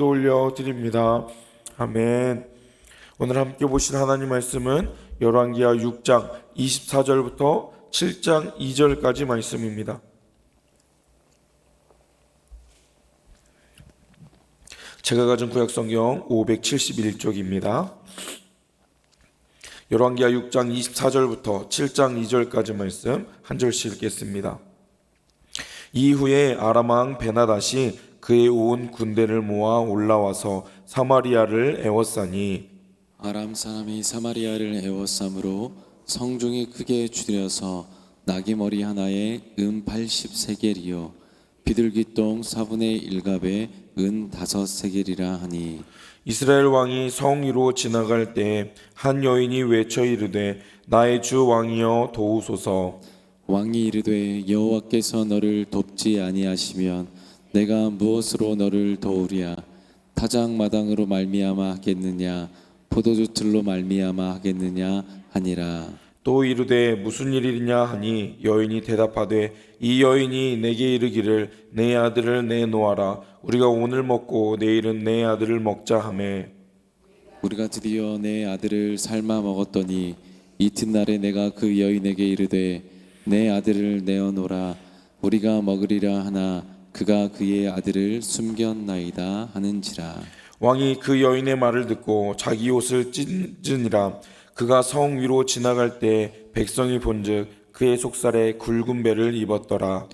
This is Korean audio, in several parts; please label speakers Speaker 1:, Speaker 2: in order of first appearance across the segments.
Speaker 1: 기도 올려 드립니다. 아멘. 오늘 함께 보신 하나님 말씀은 열왕기하 6장 24절부터 7장 2절까지 말씀입니다. 제가 가진 구약 성경 571쪽입니다. 열왕기하 6장 24절부터 7장 2절까지 말씀 한 절씩 읽겠습니다. 이후에 아람 왕 베나다시 그의 온 군대를 모아 올라와서 사마리아를 애워싸니
Speaker 2: 아람 사람이 사마리아를 에워싸므로 성중이 크게 줄여서 나귀 머리 하나에 은 80세겔이요. 비둘기똥 4분의 1갑에 은 5세겔이라 하니
Speaker 1: 이스라엘 왕이 성 위로 지나갈 때 한 여인이 외쳐 이르되 나의 주 왕이여 도우소서.
Speaker 2: 왕이 이르되 여호와께서 너를 돕지 아니하시면 내가 무엇으로 너를 도우랴 타작 마당으로 말미암아 하겠느냐? 포도주 틀로 말미암아 하겠느냐? 하니라.
Speaker 1: 또 이르되 무슨 일이냐 하니 여인이 대답하되 이 여인이 내게 이르기를 내 아들을 내놓아라. 우리가 오늘 먹고 내일은 내 아들을 먹자 하매.
Speaker 2: 우리가 드디어 내 아들을 삶아 먹었더니 이튿날에 내가 그 여인에게 이르되 내 아들을 내어놓으라. 우리가 먹으리라 하나 그가 그의 아들을 숨겼나이다 하는지라.
Speaker 1: 왕이 그 여인의 말을 듣고 자기 옷을 찢으니라. 그가 성 위로 지나갈 때 백성이 본즉 그의 속살에 굵은 배를 입었더라.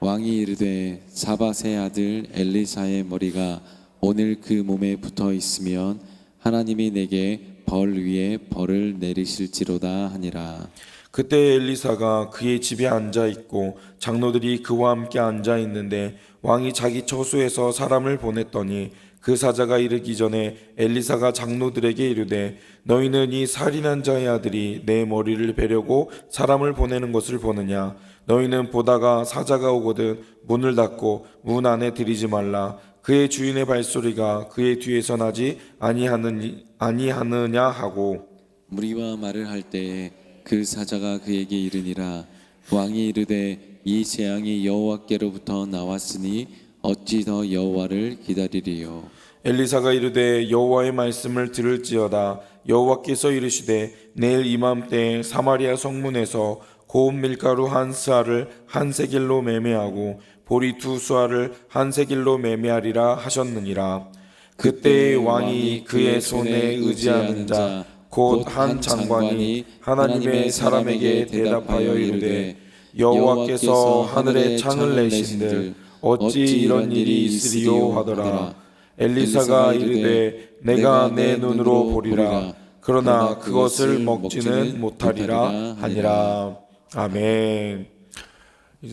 Speaker 2: 왕이 이르되 사밧의 아들 엘리사의 머리가 오늘 그 몸에 붙어 있으면 하나님이 내게 벌 위에 벌을 내리실지로다 하니라
Speaker 1: 그때 엘리사가 그의 집에 앉아 있고 장로들이 그와 함께 앉아 있는데 왕이 자기 처소에서 사람을 보냈더니 그 사자가 이르기 전에 엘리사가 장로들에게 이르되 너희는 이 살인한 자의 아들이 내 머리를 베려고 사람을 보내는 것을 보느냐? 너희는 보다가 사자가 오거든 문을 닫고 문 안에 들이지 말라. 그의 주인의 발소리가 그의 뒤에서 나지 아니하느냐 하고.
Speaker 2: 무리와 말을 할 때에 그 사자가 그에게 이르니라 왕이 이르되 이 재앙이 여호와께로부터 나왔으니 어찌 더 여호와를 기다리리요?
Speaker 1: 엘리사가 이르되 여호와의 말씀을 들을지어다. 여호와께서 이르시되 내일 이맘때 사마리아 성문에서 고운 밀가루 한 스아를 한 세겔로 매매하고 보리 두 수아를 한 세겔로 매매하리라 하셨느니라. 그때 왕이 그의 손에 의지하는 자 곧 한 장관이 하나님의 사람에게 대답하여 이르되 여호와께서 하늘에 창을 내신들 어찌 이런 일이 있으리요 하더라. 엘리사가 이르되 내가 내 눈으로 보리라. 그러나 그것을 먹지는 못하리라 하니라. 아멘.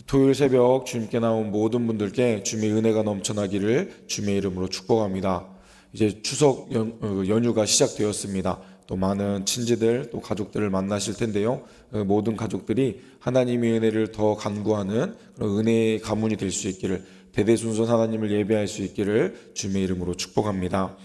Speaker 1: 토요일 새벽 주님께 나온 모든 분들께 주님의 은혜가 넘쳐나기를 주님의 이름으로 축복합니다. 이제 추석 연, 어, 연휴가 시작되었습니다 또 많은 친지들 또 가족들을 만나실 텐데요 어, 모든 가족들이 하나님의 은혜를 더 간구하는 그런 은혜의 가문이 될 수 있기를 대대손손 하나님을 예배할 수 있기를 주님의 이름으로 축복합니다.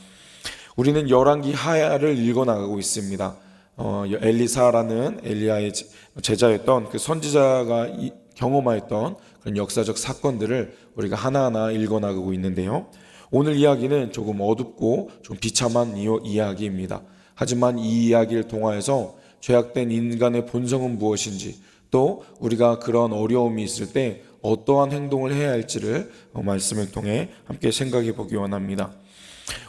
Speaker 1: 우리는 열왕기 하야를 읽어 나가고 있습니다. 어, 엘리사라는 엘리야의 제- 제자였던 그 선지자가 이- 경험하였던 그런 역사적 사건들을 우리가 하나하나 읽어 나가고 있는데요. 오늘 이야기는 조금 어둡고 좀 비참한 이- 이야기입니다. 하지만 이 이야기를 통하여서 죄악된 인간의 본성은 무엇인지 또 우리가 그런 어려움이 있을 때 어떠한 행동을 해야 할지를 어, 말씀을 통해 함께 생각해 보기 원합니다.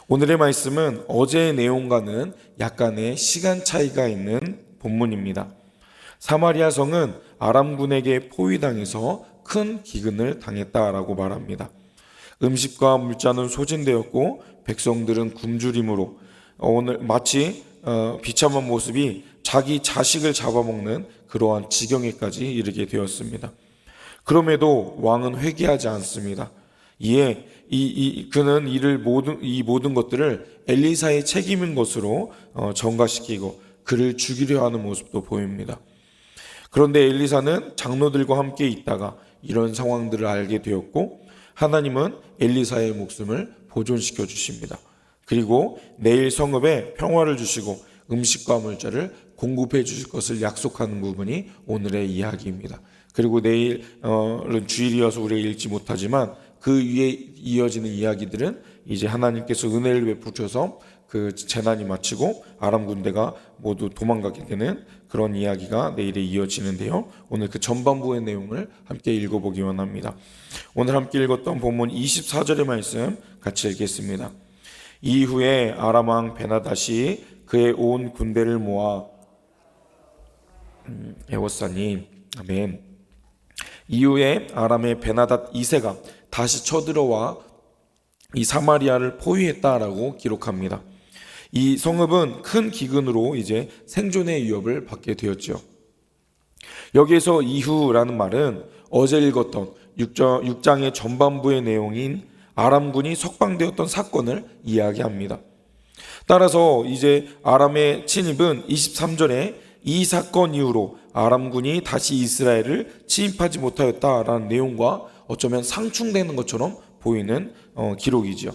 Speaker 1: 오늘의 말씀은 어제의 내용과는 약간의 시간 차이가 있는 본문입니다. 사마리아 성은 아람군에게 포위당해서 큰 기근을 당했다라고 말합니다. 음식과 물자는 소진되었고 백성들은 굶주림으로 어, 오늘 마치 어, 비참한 모습이 자기 자식을 잡아먹는 그러한 지경에까지 이르게 되었습니다. 그럼에도 왕은 회개하지 않습니다. 이에 이, 이 그는 이를 모든 이 모든 것들을 엘리사의 책임인 것으로 어, 전가시키고 그를 죽이려 하는 모습도 보입니다. 그런데 엘리사는 장로들과 함께 있다가 이런 상황들을 알게 되었고 하나님은 엘리사의 목숨을 보존시켜 주십니다. 그리고 내일 성읍에 평화를 주시고 음식과 물자를 공급해 주실 것을 약속하는 부분이 오늘의 이야기입니다. 그리고 내일은 주일이어서 우리가 읽지 못하지만 그 위에 이어지는 이야기들은 이제 하나님께서 은혜를 베푸셔서 그 재난이 마치고 아람 군대가 모두 도망가게 되는 그런 이야기가 내일에 이어지는데요. 오늘 그 전반부의 내용을 함께 읽어보기 원합니다. 오늘 함께 읽었던 본문 24절의 말씀 같이 읽겠습니다. 이후에 아람 왕 베나다시 그의 온 군대를 모아 음, 에워싸니 아멘. 이후에 아람의 베나닷 2세가 다시 쳐들어와 이 사마리아를 포위했다라고 기록합니다. 이 성읍은 큰 기근으로 이제 생존의 위협을 받게 되었죠. 여기에서 이후라는 말은 어제 읽었던 6장의 전반부의 내용인 아람군이 석방되었던 사건을 이야기합니다. 따라서 이제 아람의 침입은 23절에 이 사건 이후로 아람군이 다시 이스라엘을 침입하지 못하였다라는 내용과 어쩌면 상충되는 것처럼 보이는 어, 기록이지요.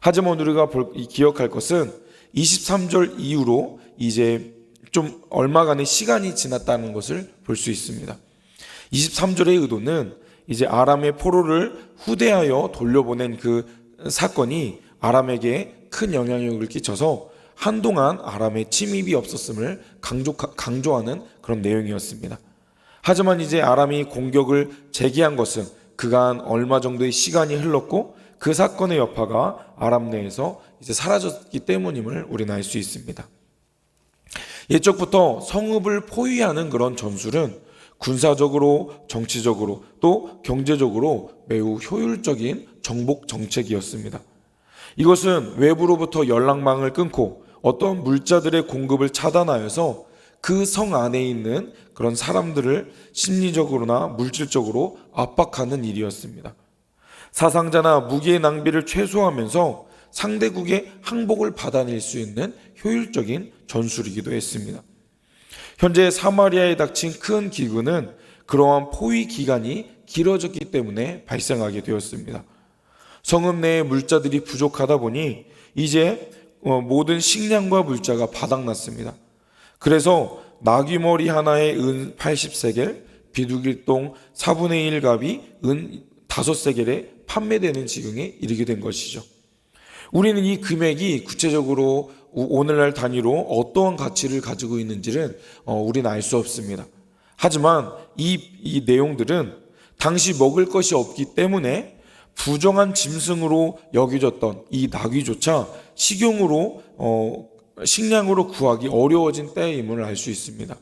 Speaker 1: 하지만 우리가 기억할 것은 23절 이후로 이제 좀 얼마간의 시간이 지났다는 것을 볼 수 있습니다. 23절의 의도는 이제 아람의 포로를 후대하여 돌려보낸 그 사건이 아람에게 큰 영향력을 끼쳐서 한동안 아람의 침입이 없었음을 강조, 강조하는 그런 내용이었습니다. 하지만 이제 아람이 공격을 재개한 것은 그간 얼마 정도의 시간이 흘렀고 그 사건의 여파가 아람 내에서 이제 사라졌기 때문임을 우리는 알 수 있습니다. 예적부터 성읍을 포위하는 그런 전술은 군사적으로, 정치적으로, 또 경제적으로 매우 효율적인 정복 정책이었습니다. 이것은 외부로부터 연락망을 끊고 어떤 물자들의 공급을 차단하여서 그 성 안에 있는 그런 사람들을 심리적으로나 물질적으로 압박하는 일이었습니다. 사상자나 무기의 낭비를 최소화하면서 상대국의 항복을 받아낼 수 있는 효율적인 전술이기도 했습니다. 현재 사마리아에 닥친 큰 기근은 그러한 포위 기간이 길어졌기 때문에 발생하게 되었습니다. 성읍 내의 물자들이 부족하다 보니 이제 어, 모든 식량과 물자가 바닥났습니다. 그래서 나귀머리 하나에 은 80세겔, 비두길동 4분의 1갑이 은 5세겔에 판매되는 지경에 이르게 된 것이죠. 우리는 이 금액이 구체적으로 오늘날 단위로 어떠한 가치를 가지고 있는지는 어, 우리는 알 수 없습니다. 하지만 이, 이 내용들은 당시 먹을 것이 없기 때문에 부정한 짐승으로 여겨졌던 이 나귀조차 식용으로 어, 식량으로 구하기 어려워진 때임을 알 수 있습니다.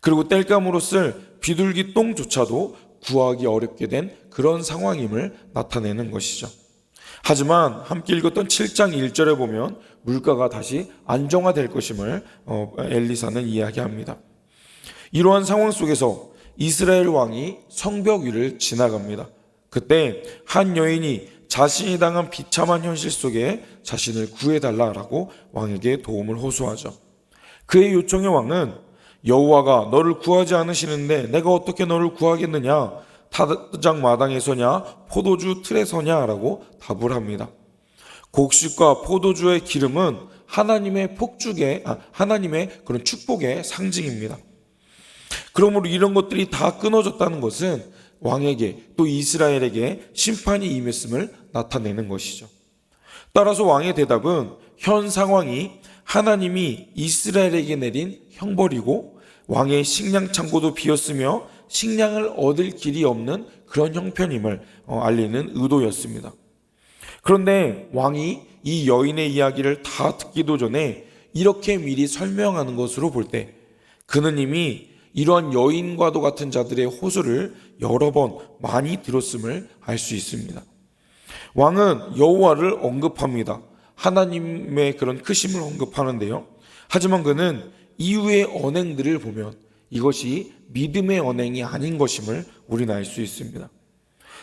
Speaker 1: 그리고 땔감으로 쓸 비둘기 똥조차도 구하기 어렵게 된 그런 상황임을 나타내는 것이죠. 하지만 함께 읽었던 7장 1절에 보면 물가가 다시 안정화될 것임을 어, 엘리사는 이야기합니다. 이러한 상황 속에서 이스라엘 왕이 성벽 위를 지나갑니다. 그때 한 여인이 자신이 당한 비참한 현실 속에 자신을 구해달라라고 왕에게 도움을 호소하죠. 그의 요청의 왕은 여호와가 너를 구하지 않으시는데 내가 어떻게 너를 구하겠느냐? 타장 마당에 서냐? 포도주 틀에 서냐라고 답을 합니다. 곡식과 포도주의 기름은 하나님의 폭죽의 아, 하나님의 그런 축복의 상징입니다. 그러므로 이런 것들이 다 끊어졌다는 것은 왕에게 또 이스라엘에게 심판이 임했음을 나타내는 것이죠. 따라서 왕의 대답은 현 상황이 하나님이 이스라엘에게 내린 형벌이고 왕의 식량 창고도 비었으며 식량을 얻을 길이 없는 그런 형편임을 어, 알리는 의도였습니다. 그런데 왕이 이 여인의 이야기를 다 듣기도 전에 이렇게 미리 설명하는 것으로 볼 때 그는 이미 이러한 여인과도 같은 자들의 호소를 여러 번 많이 들었음을 알 수 있습니다. 왕은 여호와를 언급합니다. 하나님의 그런 크심을 언급하는데요. 하지만 그는 이후의 언행들을 보면 이것이 믿음의 언행이 아닌 것임을 우리는 알 수 있습니다.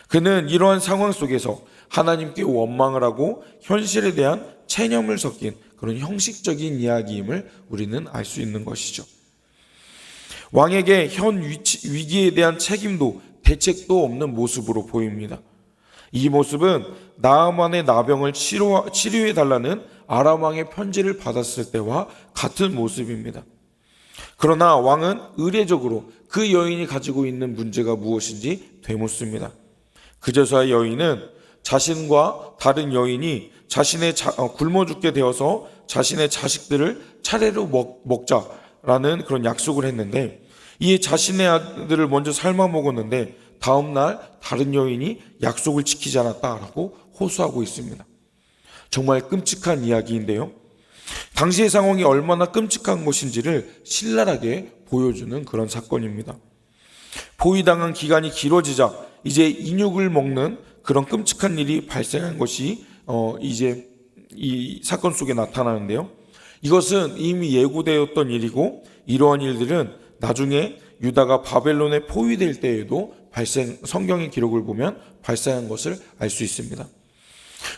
Speaker 1: 그는 이러한 상황 속에서 하나님께 원망을 하고 현실에 대한 체념을 섞인 그런 형식적인 이야기임을 우리는 알 수 있는 것이죠. 왕에게 현 위치, 위기에 대한 책임도 대책도 없는 모습으로 보입니다. 이 모습은 나아만의 나병을 치료, 치료해 달라는 아람 왕의 편지를 받았을 때와 같은 모습입니다. 그러나 왕은 의례적으로 그 여인이 가지고 있는 문제가 무엇인지 되묻습니다. 그제서야 여인은 자신과 다른 여인이 자신의 자, 어, 굶어 죽게 되어서 자신의 자식들을 차례로 먹, 먹자라는 그런 약속을 했는데 이에 자신의 아들을 먼저 삶아 먹었는데 다음 날 다른 여인이 약속을 지키지 않았다라고 호소하고 있습니다. 정말 끔찍한 이야기인데요. 당시의 상황이 얼마나 끔찍한 것인지를 신랄하게 보여주는 그런 사건입니다. 포위당한 기간이 길어지자 이제 인육을 먹는 그런 끔찍한 일이 발생한 것이 어 이제 이 사건 속에 나타나는데요. 이것은 이미 예고되었던 일이고 이러한 일들은 나중에 유다가 바벨론에 포위될 때에도 발생 성경의 기록을 보면 발생한 것을 알 수 있습니다.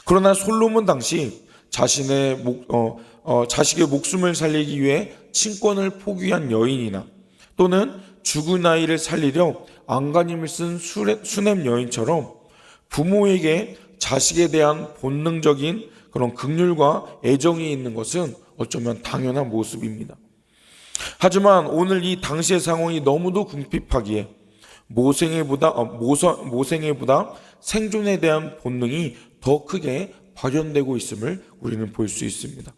Speaker 1: 그러나 솔로몬 당시 자신의 목, 어, 어, 자식의 목숨을 살리기 위해 친권을 포기한 여인이나 또는 죽은 아이를 살리려 안간힘을 쓴 수냄 여인처럼 부모에게 자식에 대한 본능적인 그런 극률과 애정이 있는 것은 어쩌면 당연한 모습입니다. 하지만 오늘 이 당시의 상황이 너무도 궁핍하기에 모생애보다 어, 모생애보다 생존에 대한 본능이 더 크게 발현되고 있음을 우리는 볼 수 있습니다.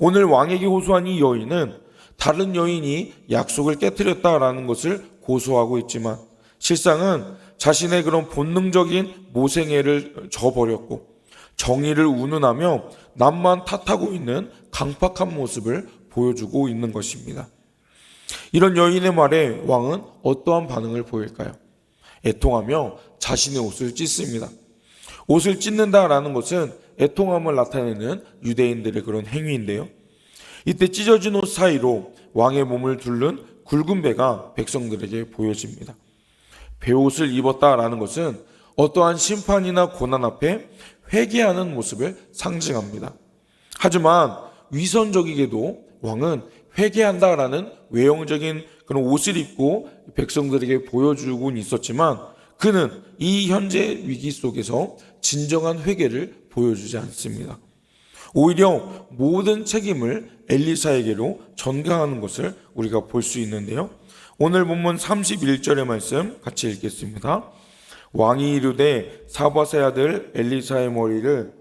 Speaker 1: 오늘 왕에게 호소한 이 여인은 다른 여인이 약속을 깨뜨렸다라는 것을 고소하고 있지만 실상은 자신의 그런 본능적인 모생애를 저버렸고 정의를 운운하며 남만 탓하고 있는 강팍한 모습을 보여주고 있는 것입니다. 이런 여인의 말에 왕은 어떠한 반응을 보일까요? 애통하며 자신의 옷을 찢습니다. 옷을 찢는다라는 것은 애통함을 나타내는 유대인들의 그런 행위인데요. 이때 찢어진 옷 사이로 왕의 몸을 둘른 굵은 배가 백성들에게 보여집니다. 배옷을 입었다라는 것은 어떠한 심판이나 고난 앞에 회개하는 모습을 상징합니다. 하지만 위선적이게도 왕은 회개한다라는 외형적인 그런 옷을 입고 백성들에게 보여주곤 있었지만 그는 이 현재 위기 속에서 진정한 회개를 보여주지 않습니다. 오히려 모든 책임을 엘리사에게로 전가하는 것을 우리가 볼 수 있는데요. 오늘 본문 31절의 말씀 같이 읽겠습니다. 왕이 이르되 사바세 아들 엘리사의 머리를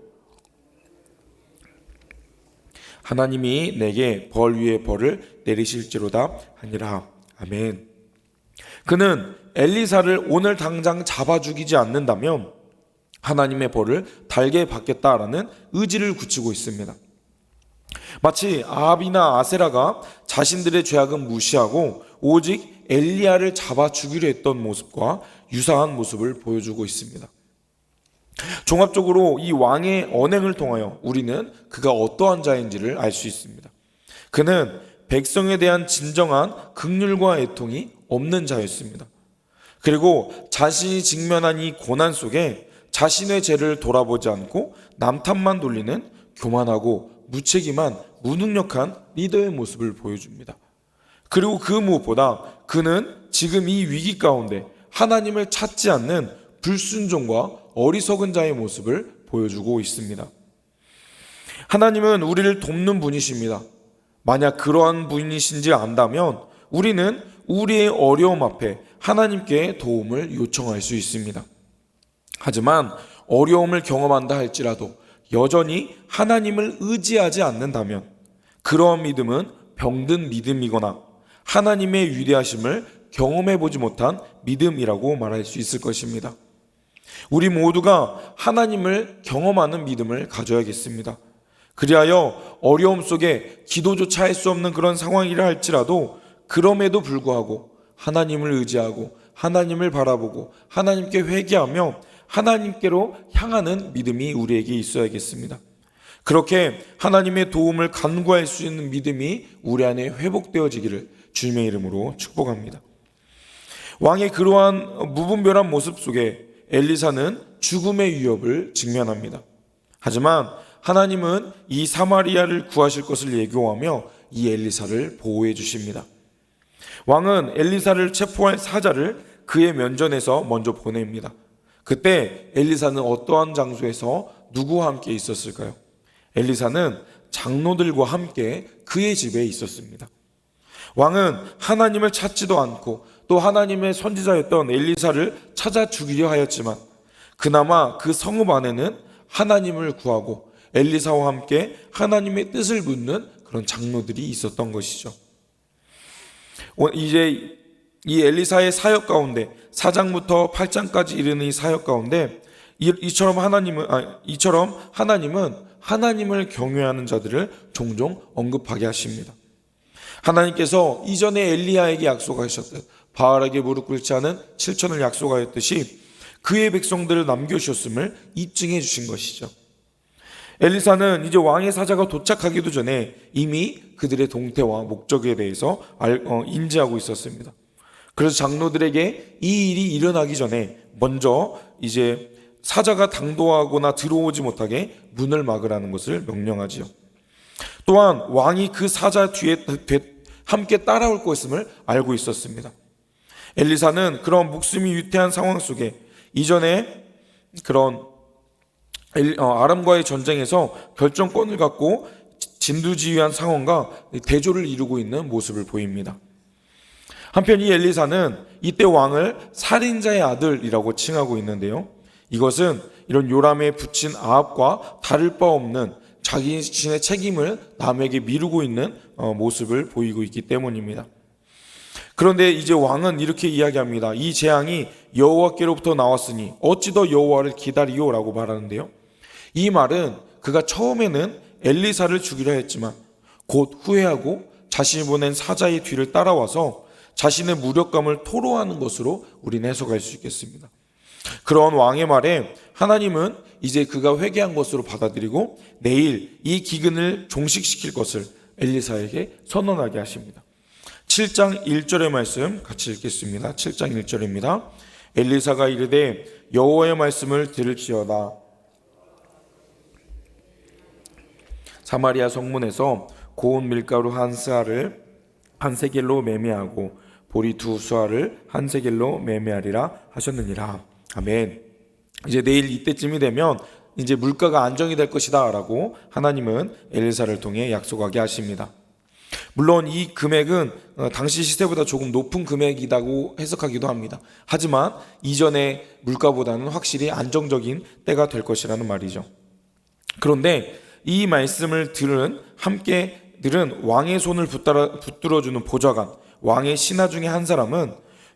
Speaker 1: 하나님이 내게 벌 위에 벌을 내리실지로다 하니라. 아멘. 그는 엘리사를 오늘 당장 잡아 죽이지 않는다면 하나님의 벌을 달게 받겠다라는 의지를 굳히고 있습니다. 마치 아합이나 아세라가 자신들의 죄악은 무시하고 오직 엘리야를 잡아 죽이려 했던 모습과 유사한 모습을 보여주고 있습니다. 종합적으로 이 왕의 언행을 통하여 우리는 그가 어떠한 자인지를 알 수 있습니다. 그는 백성에 대한 진정한 극률과 애통이 없는 자였습니다. 그리고 자신이 직면한 이 고난 속에 자신의 죄를 돌아보지 않고 남탓만 돌리는 교만하고 무책임한 무능력한 리더의 모습을 보여줍니다. 그리고 그 무엇보다 그는 지금 이 위기 가운데 하나님을 찾지 않는 불순종과 어리석은 자의 모습을 보여주고 있습니다. 하나님은 우리를 돕는 분이십니다. 만약 그러한 분이신지 안다면 우리는 우리의 어려움 앞에 하나님께 도움을 요청할 수 있습니다. 하지만 어려움을 경험한다 할지라도 여전히 하나님을 의지하지 않는다면 그러한 믿음은 병든 믿음이거나 하나님의 위대하심을 경험해 보지 못한 믿음이라고 말할 수 있을 것입니다. 우리 모두가 하나님을 경험하는 믿음을 가져야겠습니다. 그리하여 어려움 속에 기도조차 할 수 없는 그런 상황이라 할지라도 그럼에도 불구하고 하나님을 의지하고 하나님을 바라보고 하나님께 회개하며 하나님께로 향하는 믿음이 우리에게 있어야겠습니다. 그렇게 하나님의 도움을 간구할 수 있는 믿음이 우리 안에 회복되어지기를 주님의 이름으로 축복합니다. 왕의 그러한 무분별한 모습 속에 엘리사는 죽음의 위협을 직면합니다. 하지만 하나님은 이 사마리아를 구하실 것을 예고하며 이 엘리사를 보호해 주십니다. 왕은 엘리사를 체포할 사자를 그의 면전에서 먼저 보냅니다. 그때 엘리사는 어떠한 장소에서 누구와 함께 있었을까요? 엘리사는 장로들과 함께 그의 집에 있었습니다. 왕은 하나님을 찾지도 않고 또 하나님의 선지자였던 엘리사를 찾아 죽이려 하였지만 그나마 그 성읍 안에는 하나님을 구하고 엘리사와 함께 하나님의 뜻을 묻는 그런 장로들이 있었던 것이죠. 오- 이제 이 엘리사의 사역 가운데 4장부터 8장까지 이르는 이 사역 가운데 이- 이처럼 하나님은 아, 이처럼 하나님은 하나님을 경외하는 자들을 종종 언급하게 하십니다. 하나님께서 이전에 엘리야에게 약속하셨듯 바알에게 무릎 꿇지 않은 7천을 약속하였듯이 그의 백성들을 남겨주셨음을 입증해 주신 것이죠. 엘리사는 이제 왕의 사자가 도착하기도 전에 이미 그들의 동태와 목적에 대해서 알- 어, 인지하고 있었습니다. 그래서 장로들에게 이 일이 일어나기 전에 먼저 이제 사자가 당도하거나 들어오지 못하게 문을 막으라는 것을 명령하지요. 또한 왕이 그 사자 뒤에 되- 함께 따라올 것임을 알고 있었습니다. 엘리사는 그런 목숨이 위태한 상황 속에 이전에 그런 엘- 어, 아람과의 전쟁에서 결정권을 갖고 진두지휘한 상황과 대조를 이루고 있는 모습을 보입니다. 한편 이 엘리사는 이때 왕을 살인자의 아들이라고 칭하고 있는데요. 이것은 이런 요람에 붙인 아합과 다를 바 없는 자기 자신의 책임을 남에게 미루고 있는 어, 모습을 보이고 있기 때문입니다. 그런데 이제 왕은 이렇게 이야기합니다. 이 재앙이 여호와께로부터 나왔으니 어찌 더 여호와를 기다리오라고 말하는데요. 이 말은 그가 처음에는 엘리사를 죽이려 했지만 곧 후회하고 자신이 보낸 사자의 뒤를 따라와서 자신의 무력감을 토로하는 것으로 우리는 해석할 수 있겠습니다. 그런 왕의 말에 하나님은 이제 그가 회개한 것으로 받아들이고 내일 이 기근을 종식시킬 것을 엘리사에게 선언하게 하십니다. 7장 1절의 말씀 같이 읽겠습니다. 7장 1절입니다. 엘리사가 이르되 여호와의 말씀을 들을지어다. 사마리아 성문에서 고운 밀가루 한 스아를 한 세겔로 매매하고 보리 두 수아를 한 세겔로 매매하리라 하셨느니라. 아멘. 이제 내일 이때쯤이 되면 이제 물가가 안정이 될 것이다라고 하나님은 엘리사를 통해 약속하게 하십니다. 물론 이 금액은 어, 당시 시세보다 조금 높은 금액이라고 해석하기도 합니다. 하지만 이전의 물가보다는 확실히 안정적인 때가 될 것이라는 말이죠. 그런데 이 말씀을 들은 함께 들은 왕의 손을 붙들어, 붙들어주는 보좌관 왕의 신하 중에 한 사람은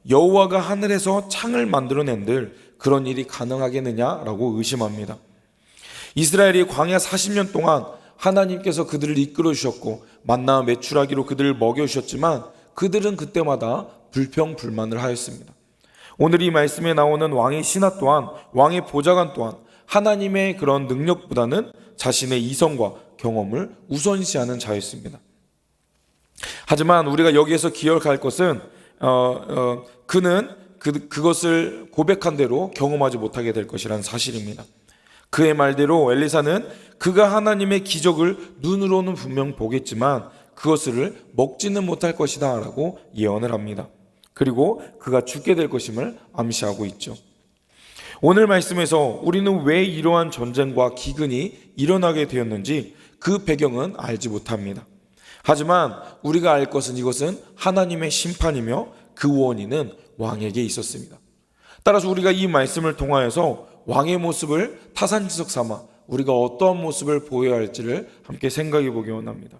Speaker 1: 여호와가 하늘에서 창을 만들어낸들 그런 일이 가능하겠느냐라고 의심합니다. 이스라엘이 광야 40년 동안 하나님께서 그들을 이끌어 주셨고 만나 매출하기로 그들을 먹여 주셨지만 그들은 그때마다 불평 불만을 하였습니다. 오늘 이 말씀에 나오는 왕의 신하 또한 왕의 보좌관 또한 하나님의 그런 능력보다는 자신의 이성과 경험을 우선시하는 자였습니다. 하지만 우리가 여기에서 기억할 것은 어, 어, 그는 그, 그것을 고백한 대로 경험하지 못하게 될 것이라는 사실입니다. 그의 말대로 엘리사는 그가 하나님의 기적을 눈으로는 분명 보겠지만 그것을 먹지는 못할 것이다 라고 예언을 합니다. 그리고 그가 죽게 될 것임을 암시하고 있죠. 오늘 말씀에서 우리는 왜 이러한 전쟁과 기근이 일어나게 되었는지 그 배경은 알지 못합니다. 하지만 우리가 알 것은 이것은 하나님의 심판이며 그 원인은 왕에게 있었습니다. 따라서 우리가 이 말씀을 통하여서 왕의 모습을 타산지석 삼아 우리가 어떠한 모습을 보여야 할지를 함께 생각해 보기 원합니다.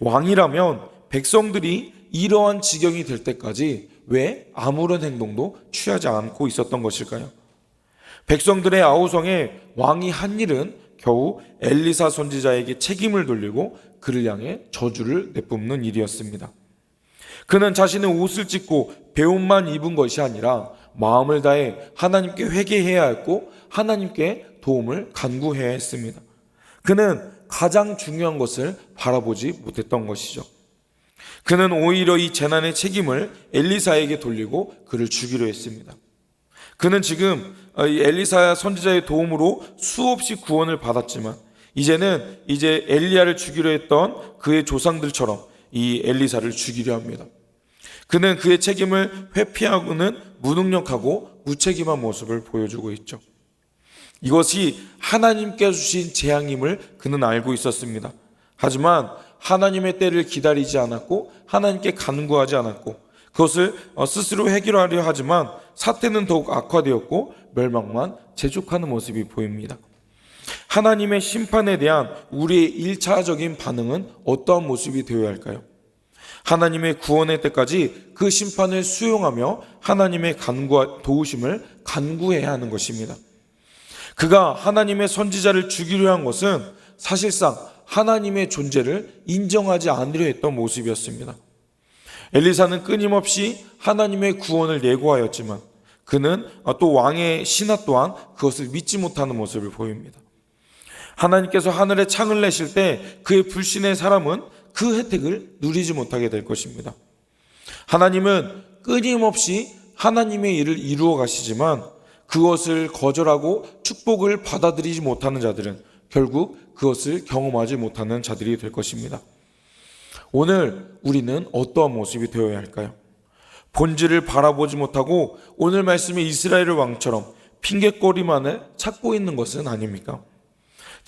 Speaker 1: 왕이라면 백성들이 이러한 지경이 될 때까지 왜 아무런 행동도 취하지 않고 있었던 것일까요? 백성들의 아우성에 왕이 한 일은 겨우 엘리사 선지자에게 책임을 돌리고 그를 향해 저주를 내뿜는 일이었습니다. 그는 자신의 옷을 찢고 배움만 입은 것이 아니라 마음을 다해 하나님께 회개해야 했고 하나님께 도움을 간구해야 했습니다. 그는 가장 중요한 것을 바라보지 못했던 것이죠. 그는 오히려 이 재난의 책임을 엘리사에게 돌리고 그를 죽이려 했습니다. 그는 지금 엘리사 선지자의 도움으로 수없이 구원을 받았지만 이제는 이제 엘리야를 죽이려 했던 그의 조상들처럼 이 엘리사를 죽이려 합니다. 그는 그의 책임을 회피하고는 무능력하고 무책임한 모습을 보여주고 있죠. 이것이 하나님께 주신 재앙임을 그는 알고 있었습니다. 하지만 하나님의 때를 기다리지 않았고 하나님께 간구하지 않았고 그것을 어, 스스로 해결하려 하지만 사태는 더욱 악화되었고 멸망만 재촉하는 모습이 보입니다. 하나님의 심판에 대한 우리의 일차적인 반응은 어떠한 모습이 되어야 할까요? 하나님의 구원의 때까지 그 심판을 수용하며 하나님의 간구와 도우심을 간구해야 하는 것입니다. 그가 하나님의 선지자를 죽이려 한 것은 사실상 하나님의 존재를 인정하지 않으려 했던 모습이었습니다. 엘리사는 끊임없이 하나님의 구원을 예고하였지만 그는 또 왕의 신하 또한 그것을 믿지 못하는 모습을 보입니다. 하나님께서 하늘에 창을 내실 때 그의 불신의 사람은 그 혜택을 누리지 못하게 될 것입니다. 하나님은 끊임없이 하나님의 일을 이루어 가시지만 그것을 거절하고 축복을 받아들이지 못하는 자들은 결국 그것을 경험하지 못하는 자들이 될 것입니다. 오늘 우리는 어떠한 모습이 되어야 할까요? 본질을 바라보지 못하고 오늘 말씀의 이스라엘 왕처럼 핑계거리만을 찾고 있는 것은 아닙니까?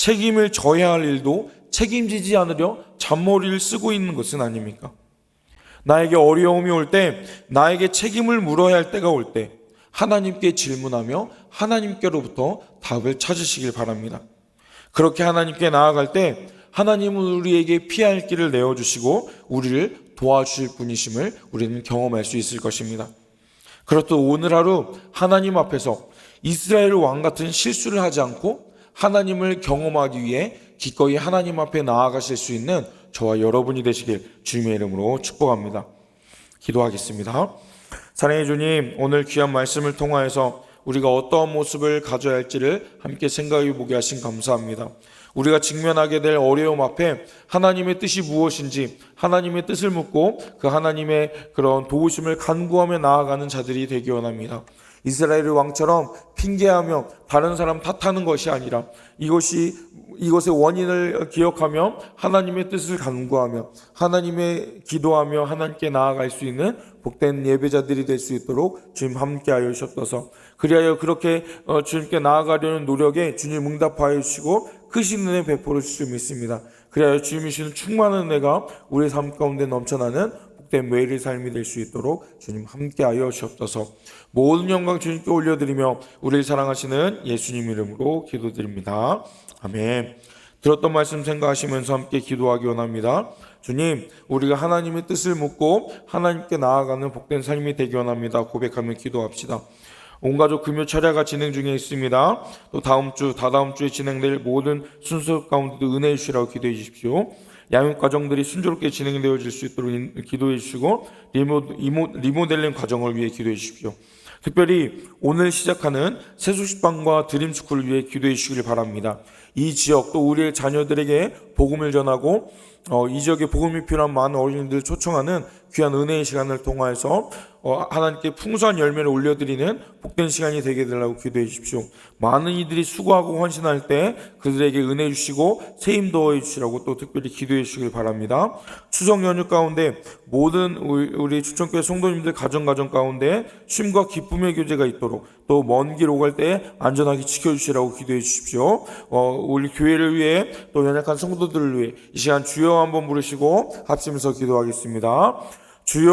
Speaker 1: 책임을 져야 할 일도 책임지지 않으려 잔머리를 쓰고 있는 것은 아닙니까? 나에게 어려움이 올 때, 나에게 책임을 물어야 할 때가 올 때, 하나님께 질문하며 하나님께로부터 답을 찾으시길 바랍니다. 그렇게 하나님께 나아갈 때, 하나님은 우리에게 피할 길을 내어주시고, 우리를 도와주실 분이심을 우리는 경험할 수 있을 것입니다. 그렇듯 오늘 하루 하나님 앞에서 이스라엘 왕 같은 실수를 하지 않고 하나님을 경험하기 위해 기꺼이 하나님 앞에 나아가실 수 있는 저와 여러분이 되시길 주님의 이름으로 축복합니다. 기도하겠습니다. 사랑해 주님, 오늘 귀한 말씀을 통하여서 우리가 어떠한 모습을 가져야 할지를 함께 생각해 보게 하신 감사합니다. 우리가 직면하게 될 어려움 앞에 하나님의 뜻이 무엇인지 하나님의 뜻을 묻고 그 하나님의 그런 도우심을 간구하며 나아가는 자들이 되기 원합니다. 이스라엘 왕처럼 핑계하며 다른 사람 탓하는 것이 아니라 이것이 이것의 원인을 기억하며 하나님의 뜻을 간구하며 하나님의 기도하며 하나님께 나아갈 수 있는 복된 예배자들이 될 수 있도록 주님 함께하여 주셨어서 그리하여 그렇게 어, 주님께 나아가려는 노력에 주님 응답하여 주시고 크신 은혜 베풀어 줄 믿습니다. 그리하여 주님이 주시는 충만한 은혜가 우리 삶 가운데 넘쳐나는 복된 매일의 삶이 될 수 있도록 주님 함께하여 주옵소서. 모든 영광 주님께 올려드리며 우리를 사랑하시는 예수님 이름으로 기도드립니다. 아멘. 들었던 말씀 생각하시면서 함께 기도하기 원합니다. 주님, 우리가 하나님의 뜻을 묻고 하나님께 나아가는 복된 삶이 되기 원합니다. 고백하며 기도합시다. 온 가족 금요 철야가 진행 중에 있습니다. 또 다음 주, 다다음 주에 진행될 모든 순서 가운데도 은혜 주시라고 기도해 주십시오. 양육 과정들이 순조롭게 진행되어질 수 있도록 인- 기도해 주시고 리모, 리모 델링 과정을 위해 기도해 주십시오. 특별히 오늘 시작하는 세수식방과 드림스쿨을 위해 기도해 주시길 바랍니다. 이 지역 또 우리의 자녀들에게 복음을 전하고 어, 이 지역에 복음이 필요한 많은 어린이들 초청하는 귀한 은혜의 시간을 통하여서 어, 하나님께 풍성한 열매를 올려드리는 복된 시간이 되게 되라고 기도해 주십시오. 많은 이들이 수고하고 헌신할 때 그들에게 은혜 주시고 세임 더해 주시라고 또 특별히 기도해 주시길 바랍니다. 추석 연휴 가운데 모든 우리 추천교회 성도님들 가정 가정 가운데 쉼과 기쁨의 교제가 있도록 또 먼 길 오갈 때 안전하게 지켜주시라고 기도해 주십시오. 어, 우리 교회를 위해 또 연약한 성도들을 위해 이 시간 주여 한번 부르시고 합심해서 기도하겠습니다. 주여